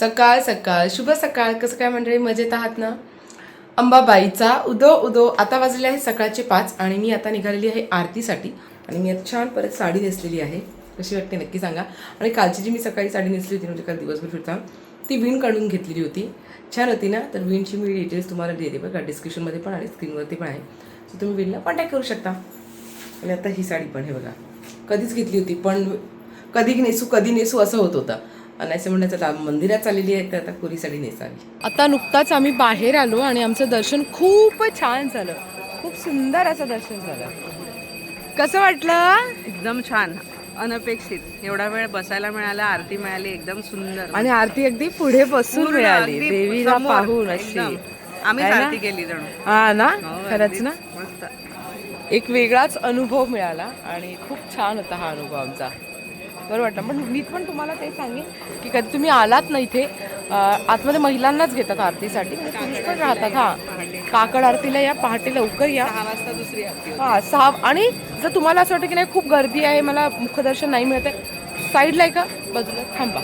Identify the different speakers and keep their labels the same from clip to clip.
Speaker 1: सकाळ सकाळ शुभ सकाळ कसं काय मंडळी? मजेत आहात ना? अंबाबाईचा उदो उदो आता वाजले आहे सकाळचे पाच आणि मी आता निघालेली आहे आरतीसाठी. आणि मी आता छान परत साडी नेसलेली आहे. कशी वाटते नक्की सांगा. आणि कालची जी मी सकाळी साडी नेसली होती म्हणजे काल दिवसभर फिरता ती विण काढून घेतलेली होती. छान होती ना? तर विणची मी डिटेल्स तुम्हाला देते बघा डिस्क्रिप्शनमध्ये पण आणि स्क्रीनवरती पण आहे. सो तुम्ही विणला कॉन्टॅक्ट करू शकता. आणि आता ही साडी पण हे बघा. कधीच घेतली होती पण कधी नेसू कधी नेसू असं होत होतं. असं म्हणण्याचं मंदिरात चाललेली आहे तर आता पुरी साडी नेसावी. आता नुकताच आम्ही बाहेर आलो आणि आमचं दर्शन खूप छान झालं. खूप सुंदर असं दर्शन झालं. कसं वाटलं?
Speaker 2: एकदम छान. अनपेक्षित. एवढा वेळ बसायला मिळाला आरती मिळाली एकदम सुंदर.
Speaker 1: आणि आरती अगदी पुढे बसून
Speaker 2: पूर्ण
Speaker 1: मिळाली.
Speaker 2: अगदी
Speaker 1: देवीला
Speaker 2: समोर,
Speaker 1: पाहून अशी.
Speaker 2: एकदम. आम्हीच
Speaker 1: है ना?
Speaker 2: आरती केली जणू.
Speaker 1: हा ना?
Speaker 2: हो,
Speaker 1: खरंच
Speaker 2: अगदीच
Speaker 1: ना?
Speaker 2: मस्त.
Speaker 1: एक वेगळाच अनुभव मिळाला आणि खूप छान होता हा अनुभव आमचा. बरं वाटलं. पण मी पण तुम्हाला ते सांगेन की कधी तुम्ही आलात ना इथे आतमध्ये महिलांनाच घेतात आरतीसाठी. म्हणजे पुरुष पण राहतात हा. काकड आरतीला या पहाटे लवकर या.
Speaker 2: वाजता दुसरी.
Speaker 1: हा सहा आणि जर तुम्हाला असं वाटतं की नाही खूप गर्दी आहे मला मुखदर्शन नाही मिळत आहे साईडला आहे का? बाजूला. थांबा.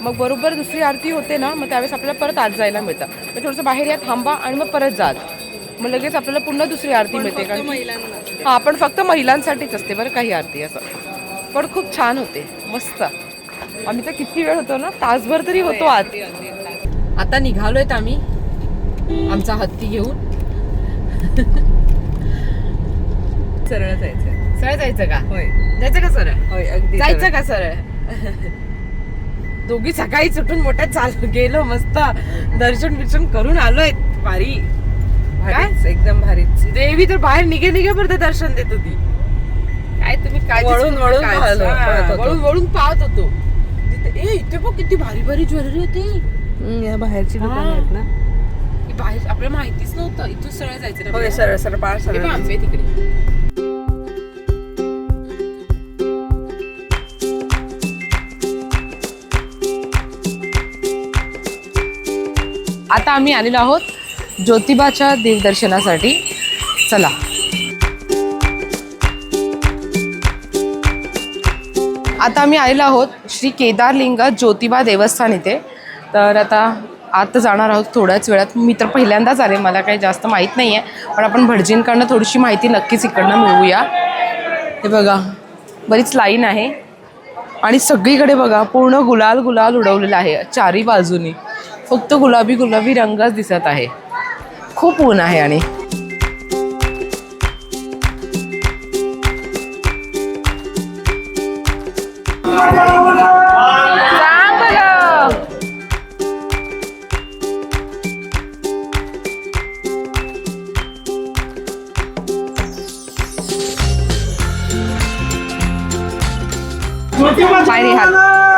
Speaker 1: मग बरोबर दुसरी आरती होते ना मग त्यावेळेस आपल्याला परत आत जायला मिळतं. मग थोडंसं बाहेर या थांबा आणि मग परत जात मग लगेच आपल्याला पुन्हा दुसरी आरती मिळते की- हा पण फक्त महिलांसाठीच असते बरं काही आरती असं. पण खूप छान होते. मस्त. आम्ही तर किती वेळ होतो ना? तासभर तरी होतो आत. आता निघालोय आम्ही. आमचा हत्ती घेऊन.
Speaker 2: सरळ जायचं.
Speaker 1: सरळ जायचं का?
Speaker 2: होय.
Speaker 1: जायचं का सरळ?
Speaker 2: होय अगदी
Speaker 1: जायचं. का सरळ? दोघी सकाळी सुटून मोठ्या चाल गेलो मस्त. दर्शन बिर्शन करून आलोय भारी.
Speaker 2: भारीच एकदम भारीच.
Speaker 1: देवी तर बाहेर निघे निघे पर्यंत दर्शन देत होती. काय तुम्ही काय
Speaker 2: वळून- वळून पाहत- पाहत होतो.
Speaker 1: वळून वळून पाहत होतो. तिथे- ए इथे बघ किती भारी भारी ज्वेलरी होती.
Speaker 2: हम्म, या बाहेरची. दुकान आहेत ना.
Speaker 1: ही बाहेर आपल्याला माहितीच नव्हतं. इथून सरळ जायचं ना
Speaker 2: होय सरळ सरळ
Speaker 1: हे
Speaker 2: सरळ
Speaker 1: आंबे तिकडे. आता आम्ही आलेलो आहोत ज्योतिबाच्या देवदर्शनासाठी. चला. आता आम्ही आलेलो आहोत श्री केदारलिंग ज्योतिबा देवस्थान इथे. तर आता आत जाणार आहोत थोड्याच वेळात. मी तर पहिल्यांदाच आले मला काही जास्त माहीत नाही आहे पण आपण भटजींकडनं थोडीशी माहिती नक्कीच इकडनं मिळवूया. हे बघा बरीच लाईन आहे. आणि सगळीकडे बघा पूर्ण गुलाल गुलाल उडवलेला आहे. चारी बाजूनी. फक्त गुलाबी गुलाबी रंगच दिसत आहे. खूप ऊन आहे आणि. 快ป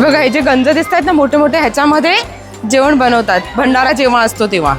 Speaker 1: बघा हे जे गंज दिसत आहेत ना मोठे मोठे ह्याच्यामध्ये जेवण बनवतात. भंडारा जेवण असतो तेव्हा.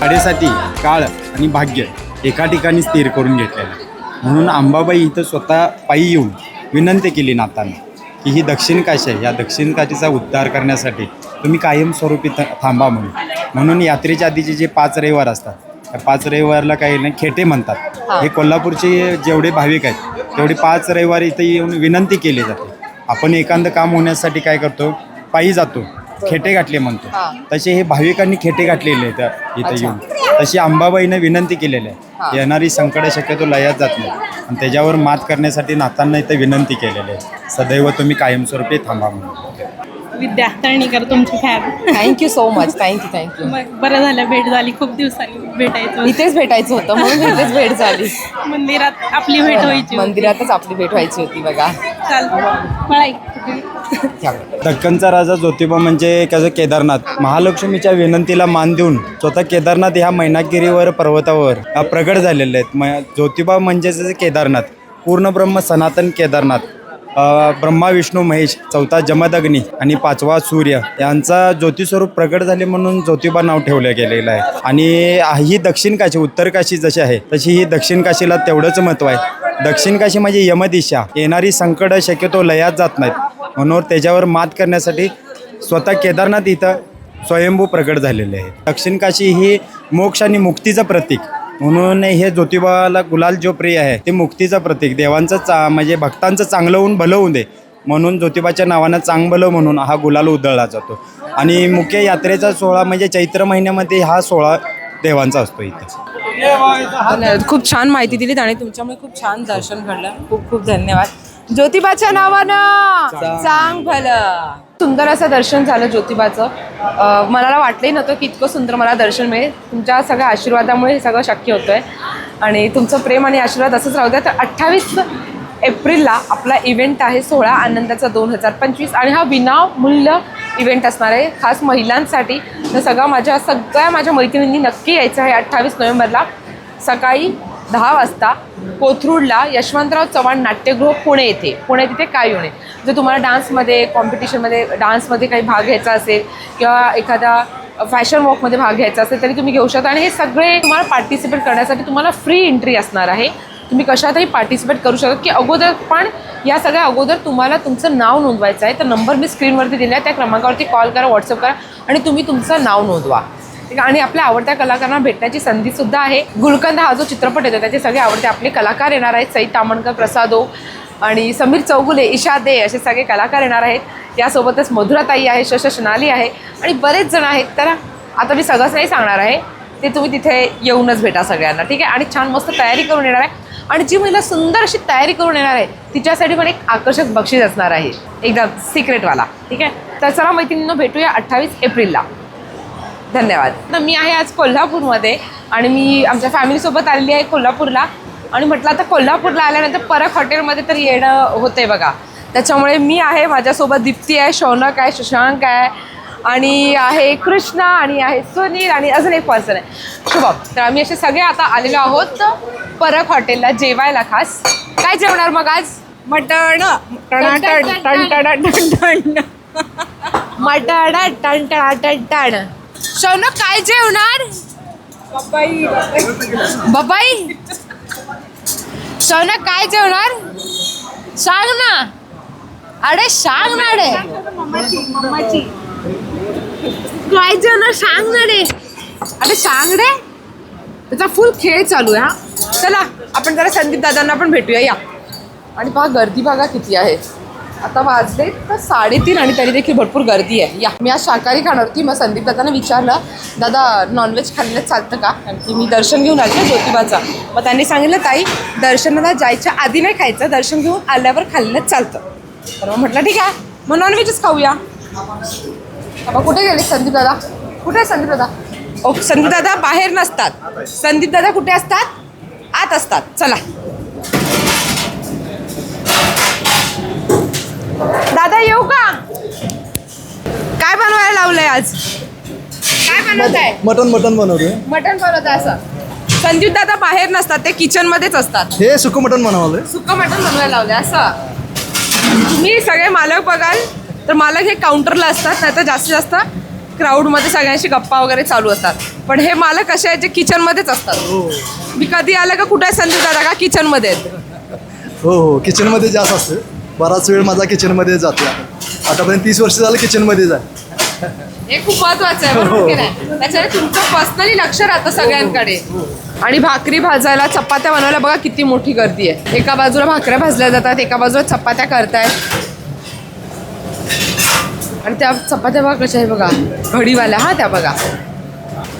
Speaker 3: साडेसाठी काळ आणि भाग्य एका ठिकाणी स्थिर करून घेतलेलं. आहे. म्हणून आंबाबाई इथं स्वतः पायी येऊन विनंती केली नाताना की ही दक्षिण काशी आहे. या दक्षिण काशीचा उद्धार करण्यासाठी तुम्ही कायमस्वरूपी थांबा म्हणून. म्हणून यात्रेच्या आधीचे जे पाच रविवार असतात पाच रविवारला काही नाही खेटे म्हणतात. हे. कोल्हापूरचे जेवढे भाविक आहेत तेवढे पाच रविवार इथे येऊन विनंती केली जाते. आपण एखादं काम होण्यासाठी काय करतो पायी जातो खेटे गाठले म्हणतो.
Speaker 1: हा.
Speaker 3: तसे हे भाविकांनी खेटे गाठलेले आहेत इथे येऊन. तशी अंबाबाईनं विनंती केलेली
Speaker 1: हा.
Speaker 3: आहे येणारी संकट शक्यतो लयात जात नाही आणि त्याच्यावर मात करण्यासाठी नातांना इथे विनंती केलेली आहे. सदैव तुम्ही कायमस्वरूपी थांबा म्हणून.
Speaker 4: विद्या तळणीकर तुमची fan.
Speaker 1: Thank you so much thank you thank you
Speaker 4: मग बरं झालं भेट झाली खूप दिवसांनी. भेटायचं
Speaker 1: इथेच भेटायचं होतं म्हणून इथेच भेट झाली.
Speaker 4: मंदिरात आपली भेट व्हायची.
Speaker 1: मंदिरातच आपली भेट व्हायची होती बघा.
Speaker 4: चालतं मला एक
Speaker 3: दक्कनचा राजा ज्योतिबा म्हणजे कसं केदारनाथ. महालक्ष्मीच्या विनंतीला मान देऊन स्वतः केदारनाथ ह्या मैनागिरीवर पर्वतावर हा प्रगट झालेले आहेत. म ज्योतिबा म्हणजेच केदारनाथ. पूर्णब्रह्म सनातन केदारनाथ. ब्रह्मा विष्णू महेश चौथा जमदग्नी आणि पाचवा सूर्य यांचा ज्योतिस्वरूप प्रकट झाले म्हणून ज्योतिबा नाव ठेवलं गेलेलं आहे. आणि ही दक्षिण काशी उत्तर काशी जशी आहे तशी ही दक्षिण काशीला तेवढंच महत्त्व आहे. दक्षिण काशी म्हणजे यमदिशा. येणारी संकट शक्यतो लयात जात नाहीत. म्हणून त्याच्यावर मात करण्यासाठी स्वतः केदारनाथ इथं स्वयंभू प्रकट झालेले आहे दक्षिण काशी ही मोक्ष आणि मुक्तीचं प्रतीक. म्हणून हे ज्योतिबाला गुलाल जो प्रिय आहे ते मुक्तीचं प्रतीक. देवांचं चा म्हणजे भक्तांचं चांगलं होऊन भलं होऊन दे. म्हणून ज्योतिबाच्या नावानं चांगलं म्हणून हा गुलाल उधळला जातो. आणि मुख्य यात्रेचा सोहळा म्हणजे चैत्र महिन्यामध्ये हा सोहळा देवांचा असतो इथं.
Speaker 1: खूप छान माहिती दिलीत आणि तुमच्यामुळे खूप छान दर्शन घडलं. खूप खूप धन्यवाद. ज्योतिबाच्या नावानं चांग भलं सुंदर असं दर्शन झालं ज्योतिबाचं. मला वाटलंही नव्हतं की इतकं सुंदर मला दर्शन मिळेल. तुमच्या सगळ्या आशीर्वादामुळे हे सगळं शक्य होतं आहे आणि तुमचं प्रेम आणि आशीर्वाद असंच राहू द्या. तर अठ्ठावीस एप्रिलला आपला इव्हेंट आहे सोळा आनंदाचा दोन हजार पंचवीस. आणि हा विनामूल्य इव्हेंट असणार आहे. खास महिलांसाठी. तर सगळं माझ्या सगळ्या माझ्या मैत्रिणींनी नक्की यायचं आहे अठ्ठावीस नोव्हेंबरला. सकाळी दहा वाजता कोथरूडला यशवंतराव चव्हाण नाट्यगृह पुणे येथे. पुणे तिथे काय येणे जर तुम्हाला डान्समध्ये कॉम्पिटिशनमध्ये डान्समध्ये काही भाग घ्यायचा असेल किंवा एखादा फॅशन वॉकमध्ये भाग घ्यायचा असेल तरी तुम्ही घेऊ शकता. आणि हे सगळे तुम्हाला पार्टिसिपेट करण्यासाठी तुम्हाला फ्री एंट्री असणार आहे. तुम्ही कशातही पार्टिसिपेट करू शकता. की अगोदर पण या सगळ्या अगोदर तुम्हाला तुमचं नाव नोंदवायचं आहे. तर नंबर मी स्क्रीनवरती दिला आहे. त्या क्रमांकावरती कॉल करा व्हॉट्सअप करा आणि तुम्ही तुमचं नाव नोंदवा. आणि आपल्या आवडत्या कलाकारांना भेटण्याची संधीसुद्धा आहे. गुलकंद हा जो चित्रपट येतो त्याचे सगळे आवडते आपले कलाकार येणार आहेत. सई तामणकर प्रसादो आणि समीर चौगुले ईशा दे असे सगळे कलाकार येणार आहेत. यासोबतच मधुराताई आहे शश शनाली आहे आणि बरेच जण आहेत. तर आता मी सगळंच नाही सांगणार आहे. ते तुम्ही तिथे येऊनच भेटा सगळ्यांना ठीक आहे? आणि छान मस्त तयारी करून येणार आहे. आणि जी महिला सुंदर अशी तयारी करून येणार आहे तिच्यासाठी पण एक आकर्षक बक्षीस असणार आहे. एकदम सिक्रेटवाला ठीक आहे? तर चला मैत्रिणींना भेटूया अठ्ठावीस एप्रिलला. धन्यवाद. तर मी आहे आज कोल्हापूरमध्ये आणि मी आमच्या फॅमिलीसोबत आलेली आहे कोल्हापूरला. आणि म्हटलं आता कोल्हापूरला आल्यानंतर परत हॉटेलमध्ये तर येणं होतंय बघा. त्याच्यामुळे मी आहे माझ्यासोबत दीप्ती आहे शौनक आहे शशांक आहे आणि आहे कृष्णा आणि आहे सुनील आणि अजून एक पर्सन आहे. शुभम. तर आम्ही असे सगळे आता आलेलो आहोत परत हॉटेलला जेवायला खास. काय जेवणार मग आज? मटण. टणाटण टणटण टणटण. मटण टणटण टणटण. शौनक काय जेवणार? बाबाई शौनक काय जेवणार? सांग ना. अरे सांग ना रे. काय जेवणार? सांग ना रे. अरे सांग रे. त्याचा फुल खेळ चालू आहे हा. चला आपण जरा संदीप दादांना पण भेटूया या. आणि पहा गर्दी बघा किती आहे. आता वाजले तर साडेतीन आणि तरी देखील भरपूर गर्दी आहे. या. मी आज शाकाहारी खाणार होती. मग संदीप दादांना विचारलं दादा नॉनव्हेज खाल्लं चालतं का? कारण की मी दर्शन घेऊन आले ना ज्योतिबाचा. मग त्यांनी सांगितलं ताई दर्शनाला जायच्या आधी नाही खायचं. दर्शन घेऊन आल्यावर खाल्लंच चालतं. तर मग म्हटलं ठीक आहे. मग नॉनव्हेजच खाऊया. बाबा कुठे गेले संदीप दादा? कुठे आहे संदीप दादा? ओ संदीप दादा बाहेर नसतात. संदीप दादा कुठे असतात? आत असतात. चला. दादा येऊ का? काय बनवायला लावलंय आज? काय बनवत आहे
Speaker 5: मटन मटन बनवतोय.
Speaker 1: मटण बनवत आहे असं. संदीप दादा बाहेर नसतात ते किचन मध्येच असतात.
Speaker 5: हे सुकं मटन बनवलंय.
Speaker 1: सुक्क मटण बनवायला लावलंय असं. तुम्ही सगळे मालक बघाल तर मालक हे काउंटरला असतात नाही तर जास्तीत जास्त क्राऊडमध्ये सगळ्यांशी गप्पा वगैरे चालू असतात. पण हे मालक असे आहेत जे किचनमध्येच असतात. मी कधी आलं का कुठे आहे संदीप दादा का किचनमध्ये आहेत
Speaker 5: हो हो. किचनमध्ये जास्त असते. बराच वेळ माझा किचनमध्ये जातो आतापर्यंत तीस वर्ष झालं किचनमध्येच आहे
Speaker 1: हे खूप महत्वाचं आहे बरोबर की नाही? त्याच्याने तुमचं पर्सनली लक्ष राहतं सगळ्यांकडे. आणि भाकरी भाजायला चपात्या बनवायला बघा किती मोठी गर्दी आहे. एका बाजूला भाकऱ्या भाजल्या जातात एका बाजूला चपात्या करतायत आणि त्या चपात्या बघा कशा आहे बघा. घडीवाल्या हा त्या बघा.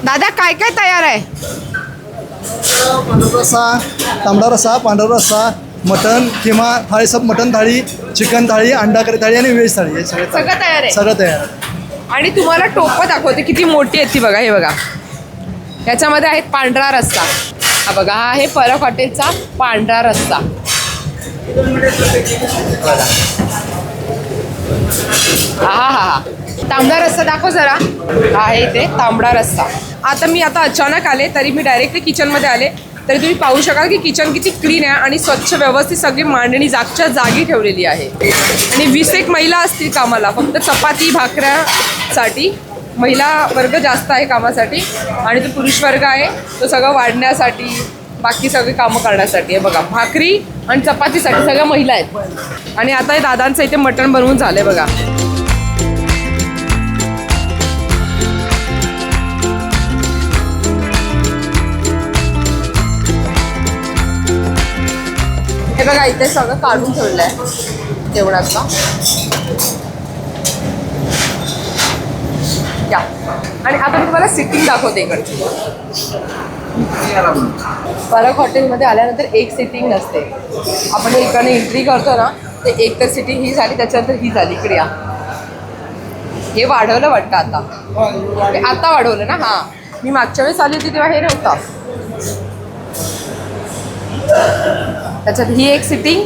Speaker 1: दादा काय काय तयार आहे?
Speaker 5: पांढरा रस्सा तांबडा रस्सा पांढरा रस्सा मटन किंवा थाळी सब मटन थाळी चिकन थाळी अंडा करी थाळी आणि व्हेज थाळी हे सगळे
Speaker 1: सगळं तयार आहे.
Speaker 5: सगळं तयार आहे.
Speaker 1: आणि तुम्हाला टोपं दाखवते किती मोठी आहे ती बघा हे बघा. याच्यामध्ये आहेत पांढरा रस्सा. हा बघा हा आहे परब हॉटेलचा पांढरा रस्सा. हा हा हा तांबडा रस्सा दाखव जरा. हा आहे इथे तांबडा रस्सा. आता मी आता अचानक आले तरी मी डायरेक्टली किचनमध्ये आले. तरी तुम्ही पाहू शकाल की किचन किती क्लीन आहे आणि स्वच्छ व्यवस्थित सगळी मांडणी जागच्या जागी ठेवलेली आहे. आणि वीस एक महिला असतील कामाला फक्त चपाती भाकऱ्यासाठी. महिला वर्ग जास्त आहे कामासाठी आणि तो पुरुष वर्ग आहे तो सगळं वाढण्यासाठी बाकी सगळी कामं करण्यासाठी आहे बघा. भाकरी आणि चपातीसाठी सगळ्या महिला आहेत. आणि आता हे दादांचं इथे मटण बनवून झालं आहे बघा. हे बघा इथे सगळं काढून ठेवलं ठेवलंय जेवणाचा. या. आणि आता मी तुम्हाला सिटिंग दाखवते इकडची. फरक हॉटेलमध्ये आल्यानंतर एक सिटिंग नसते. आपण इकडे एंट्री करतो ना ते एक तर सिटिंग ही झाली त्याच्यानंतर ही झाली. इकडे या. हे वाढवलं वाटतं आता. आता वाढवलं ना? हां. मी मागच्या वेळेस आली होती तेव्हा हे नव्हतं. त्याच्यात ही एक सिटिंग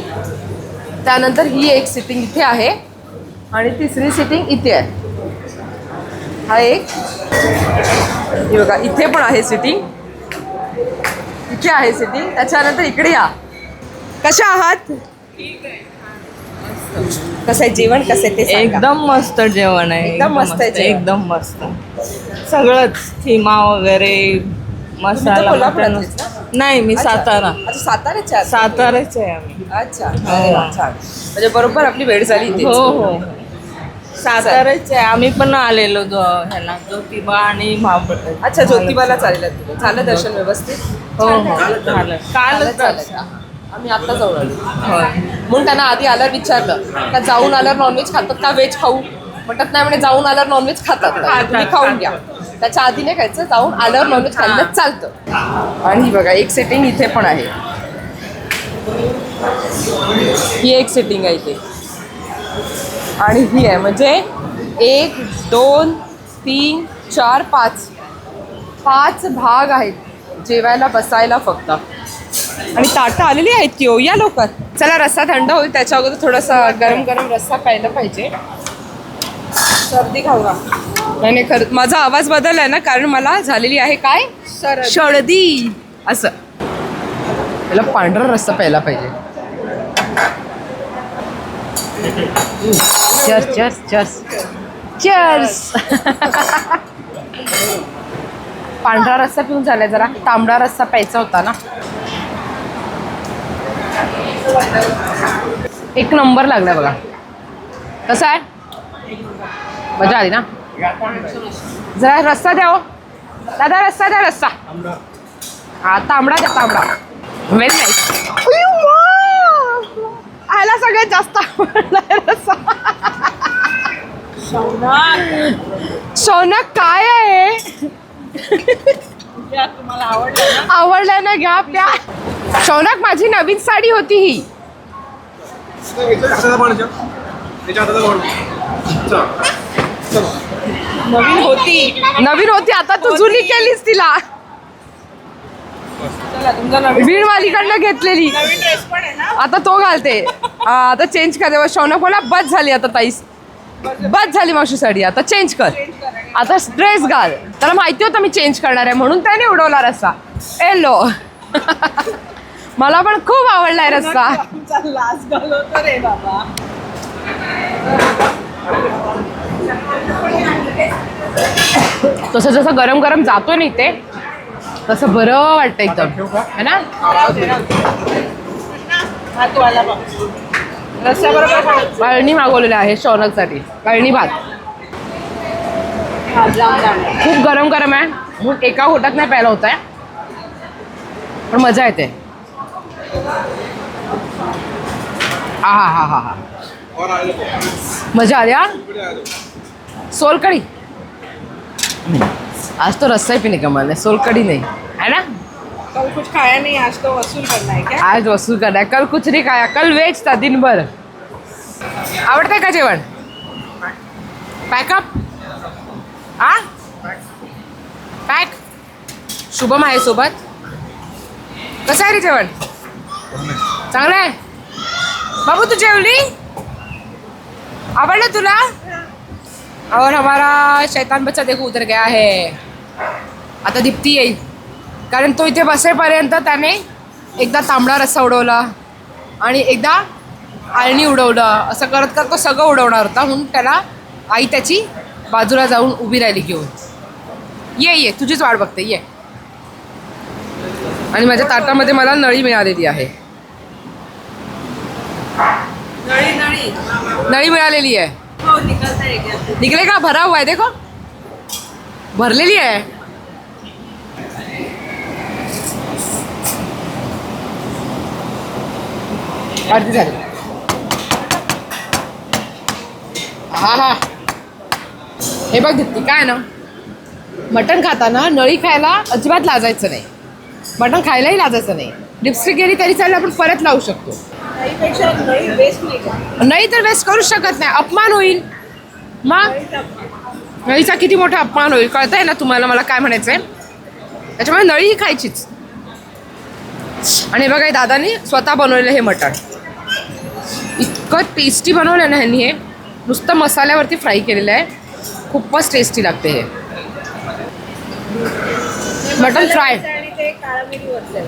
Speaker 1: त्यानंतर ही एक सिटिंग इथे आहे. आणि तिसरी सिटिंग इथे आहे. हा एक. हे बघा इथे पण आहे सिटिंग इथे आहे सिटिंग त्याच्यानंतर इकडे या. कशा आहात? कसं आहे जेवण? कसं आहे ते.
Speaker 2: एकदम मस्त जेवण आहे.
Speaker 1: एकदम मस्त आहे.
Speaker 2: एकदम मस्त. सगळंच खिमा वगैरे मसाला नाही मी
Speaker 1: अच्छा.
Speaker 2: सातारा.
Speaker 1: अच्छा साताऱ्याच्या आहात?
Speaker 2: साताराचे आहे आम्ही.
Speaker 1: अच्छा. अरे वा, छान. म्हणजे बरोबर आपली वेळ झाली.
Speaker 2: हो हो. साताराचे आहे. आम्ही पण आलेलो जो ह्याला ज्योतिबा आणि महाबळ
Speaker 1: अच्छा ज्योतिबाला चालेल तुम्ही. झालं दर्शन व्यवस्थित?
Speaker 2: हो हो. झालं कालच
Speaker 1: झालं? आम्ही आता जाऊन आलो.
Speaker 2: होय.
Speaker 1: म्हणून त्यांना आधी आल्यावर विचारलं. का जाऊन आल्यावर नॉनव्हेज खातात का? व्हेज खाऊ? म्हणतात नाही म्हणे जाऊन आल्यावर नॉनव्हेज खातात. तुम्ही खाऊन घ्या. त्याच्या आधी नाही खायचं जाऊन आल्यावर नॉनव्हेज खाल्लं. चालतं. आणि ही बघा एक सेटिंग इथे पण आहे. ही एक सेटिंग आहे इथे. आणि ही आहे म्हणजे एक दोन तीन चार पाच. पाच भाग आहेत. जेवायला बसायला फक्त. आणि ताटं आलेली आहेत की हो? या लवकर. चला रस्सा थंड होईल त्याच्या अगोदर थोडासा गरम गरम रस्सा प्यायला पाहिजे. सर्दी खाऊ का नाही नाही खरं माझा आवाज बदललाय ना कारण मला झालेली आहे काय? सर्दी. असं. याला पांढरा रस्सा प्यायला पाहिजे. चर्स चर्स चर्स पांढरा रस्सा पिऊन झालाय जरा. तांबडा रस्सा प्यायचा होता ना. एक नंबर लागलाय बघा. कसा आहे? मजा आली ना? जरा रस्सा द्या हो. दादा रस्सा द्या रस्सा हा तांबडा द्या तांबडा. व्हेरी नाईस आयला सगळ्यात जास्त आवडलाय रस्सा शौनक काय आहे?
Speaker 2: तुम्हाला आवडलं
Speaker 1: ना घ्या प्या. शौनक माझी नवीन साडी होती ही.
Speaker 2: नवीन होती.
Speaker 1: नवीन होती आता तू जुनी केलीस तिला.
Speaker 2: नवीन
Speaker 1: वीणवालीकडनं घेतलेली.
Speaker 2: नवीन ड्रेस पण आहे ना?
Speaker 1: आता तो घालते. हा, आता चेंज कर. तेव्हा शौनक बोला बस झाली आता ताईस बस झाली मावशी साडी आता चेंज कर. आता ड्रेस घाल. त्याला माहिती होतं मी चेंज करणार आहे म्हणून त्याने उडवला रस्सा. एलो. मला पण खूप आवडलाय
Speaker 2: लाच घालवतो रे बाबा.
Speaker 1: तसं जसं गरम गरम जातो ना इथे तसं बरं वाटतं एकदम है ना
Speaker 2: हा तू.
Speaker 1: कळणी मागवलेलं आहे शौनकसाठी कळणी भात. खूप गरम गरम आहे. म्हणून एका घोटात नाही प्यायला होत आहे पण मज़ा येते. हा हा हा हा. हा मज़ा आली हा? सोलकडी आज तो रस्सा ही पीने का मन है सोलकड़ी नहीं. है ना?
Speaker 2: कल कुछ खाया नहीं आज तो वसूल करना है क्या?
Speaker 1: आज वसूल करना है कल कुछ नहीं खाया कल वेज था दिन भर आवडतंय का जेवण? पॅकअप आ? पॅक शुभम आहे सोबत. कसं आहे रे जेवण? चांगलं आहे? बाबू तू जेवली? आवडलं तुला? और हमारा शैतान बच्चा देखो उतर गया है। आता दीप्ती येईल। कारण तो इथे बसेपर्यंत त्याने एकदा तांबडा रस्सा उडवला आणि एकदा आळणी उडवलं. असं करत करत तो सगळं उडवणार होता. म्हणून त्याला आई त्याची बाजूला जाऊन उभी राहिली घेऊन. ये ये तुझीच वाट बघते. ये. आणि माझ्या ताटामध्ये मला नळी मिळालेली आहे.
Speaker 2: नळी नळी.
Speaker 1: नळी मिळालेली आहे.
Speaker 2: हो,
Speaker 1: निकलेगा का? भरा हुआ है देखो. भरलेली आहे. अर्धी झाली. हा हा. हे बघ घेतली काय ना? मटण खाताना नळी खायला अजिबात लाजायचं नाही. मटण खायलाही लाजायचं नाही. लिपस्टिक गेली तरी चालेल आपण परत लावू शकतो.
Speaker 2: नळी नाही
Speaker 1: तर वेस्ट करू शकत नाही. अपमान होईल. मग? नळीचा किती मोठा अपमान होईल? कळतंय ना तुम्हाला मला काय म्हणायचंय? त्याच्यामुळे नळी ही खायचीच. आणि हे बघा दादानी स्वतः बनवलेलं हे मटण. इतकं टेस्टी बनवलं ना ह्यांनी हे. नुसतं मसाल्यावरती फ्राय केलेलं आहे. खूपच टेस्टी लागते हे. मटण फ्राय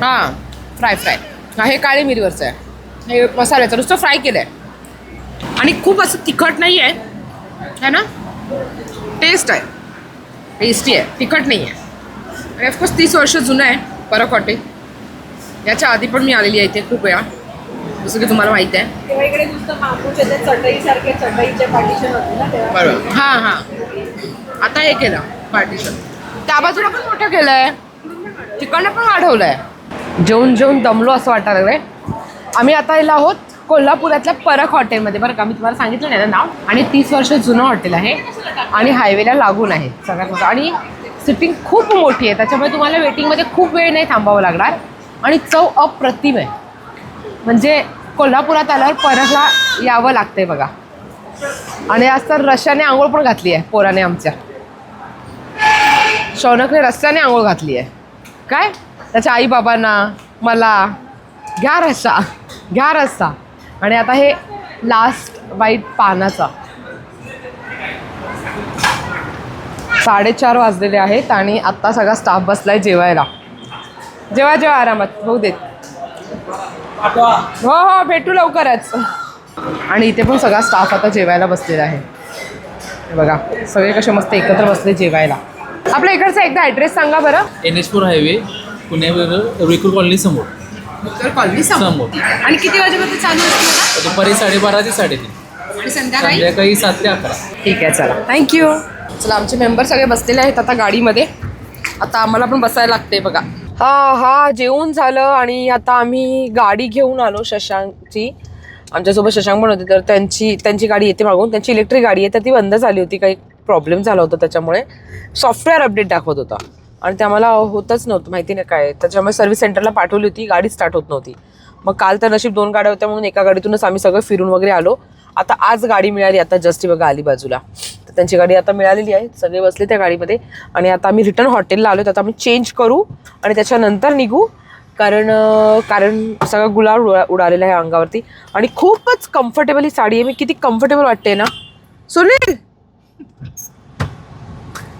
Speaker 1: हां फ्राय फ्राय हा हे काळी मिरीवरचं आहे. हे मसाल्याचं नुसतं फ्राय केलं आहे आणि खूप असं तिखट नाही आहे है ना? टेस्ट आहे. टेस्टी आहे. तिखट नाही आहे आणि ऑफकोर्स तीस वर्ष जुनं आहे. परक हॉटेल याच्या आधी पण मी आलेली आहे इथे खूप वेळा. जसं की तुम्हाला माहिती आहे. बरोबर. हां हां. आता हे केलं पार्टिशन त्या बाजूला पण मोठं केलं आहे तिकडनं पण वाढवलं आहे जेवून जेवून दमलो असं वाटायला लागलंय. आम्ही आता आलेलो आहोत कोल्हापुरातल्या परक हॉटेलमध्ये. बरं का मी तुम्हाला सांगितलं नाही ना नाव? आणि तीस वर्ष जुनं हॉटेल आहे आणि हायवेला लागून आहे सगळ्यात मोठं. आणि सिटिंग खूप मोठी आहे त्याच्यामुळे तुम्हाला वेटिंगमध्ये खूप वेळ नाही थांबावं लागणार. आणि चव अप्रतिम आहे. म्हणजे कोल्हापुरात आल्यावर परखला यावं लागतंय बघा. आणि आज तर रश्याने आंघोळ पण घातली आहे पोराने आमच्या. शौनकने रस्त्याने आंघोळ घातली आहे. काय? त्याच्या आईबाबांना मला. घ्या रस्सा घ्या रस्सा आणि आता हे लास्ट वाईट पानाचा. साडेचार वाजलेले आहेत आणि आत्ता सगळा स्टाफ बसलाय जेवायला. जेव्हा जेव्हा आरामात. होऊ देत. हो हो भेटू लवकरच. आणि इथे पण सगळा स्टाफ आता जेवायला बसलेला आहे. हे बघा सगळे कसे मस्त एकत्र बसले जेवायला. आपल्या इकडचा एकदा ॲड्रेस सांगा बरं.
Speaker 6: एन एच फोर हायवे पुण्यावर रुईकर कॉलनी समोर.
Speaker 1: कॉलनी
Speaker 6: समोर.
Speaker 1: आणि किती वाजेपर्यंत चालू असते
Speaker 6: दुपारी साडेबारा ते साडेतीन.
Speaker 1: आणि संध्याकाळी?
Speaker 6: संध्याकाळी सात ते अकरा.
Speaker 1: ठीक आहे चला. थँक्यू चला आमचे मेंबर सगळे बसलेले आहेत आता गाडीमध्ये. आता आम्हाला पण बसायला लागते बघा. हा हा जेवून झालं आणि आता आम्ही गाडी घेऊन आलो शशांकची. आमच्यासोबत शशांक पण होते तर त्यांची त्यांची गाडी येते मागून. त्यांची इलेक्ट्रिक गाडी आहे तर ती बंद झाली होती. काही प्रॉब्लेम झाला होता त्याच्यामुळे. सॉफ्टवेअर अपडेट दाखवत होता. आणि ते आम्हाला होतच नव्हतं माहिती नाही काय. त्याच्यामुळे सर्व्हिस सेंटरला पाठवली होती गाडी स्टार्ट होत नव्हती. मग काल तर नशीब दोन गाड्या होत्या म्हणून एका गाडीतूनच आम्ही सगळं फिरून वगैरे आलो. आता आज गाडी मिळाली आता जस्ट बघा आली बाजूला. तर त्यांची गाडी आता मिळालेली आहे सगळे बसले त्या गाडीमध्ये. आणि आता आम्ही रिटर्न हॉटेलला आलो तर आता आम्ही चेंज करू आणि त्याच्यानंतर निघू. कारण कारण सगळा गुलाल उडा उडालेला आहे अंगावरती. आणि खूपच कम्फर्टेबल ही साडी आहे. मी किती कम्फर्टेबल वाटते ना. सुनील!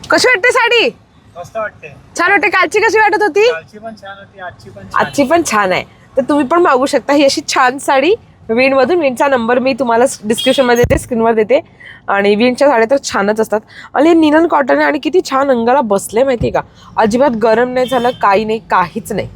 Speaker 1: कशी वाटते साडी?
Speaker 5: मस्त वाटते.
Speaker 1: छान वाटते. कालची कशी वाटत होती?
Speaker 5: कालची पण छान होती आजची पण
Speaker 1: आजची पण छान आहे. तर तुम्ही पण मागू शकता ही अशी छान साडी. विणमधून विणचा नंबर मी तुम्हाला डिस्क्रिप्शनमध्ये देते स्क्रीनवर देते. आणि विणच्या साड्या तर छानच असतात. आणि हे निलन कॉटन आहे आणि किती छान अंगाला बसले माहिती का? अजिबात गरम नाही झालं काही नाही काहीच नाही.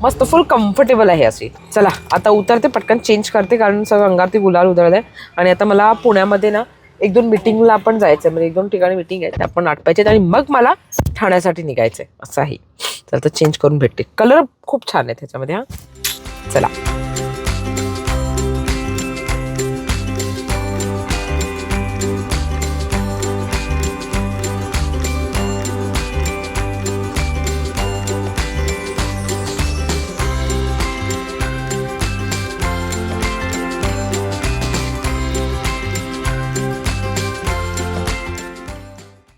Speaker 1: मस्त फुल कम्फर्टेबल आहे अशी. चला आता उतरते पटकन चेंज करते कारण सगळं अंगावरती गुलाल उधळलं आहे आणि आता मला पुण्यामध्ये ना एक दोन मिटिंगला पण जायचं आहे म्हणजे एक दोन ठिकाणी मिटिंग आहे त्या पण आटपायचे आहेत आणि मग मला ठाण्यासाठी निघायचं आहे असं आहे चल तर चेंज करून भेटते. कलर खूप छान आहे त्याच्यामध्ये हां. चला.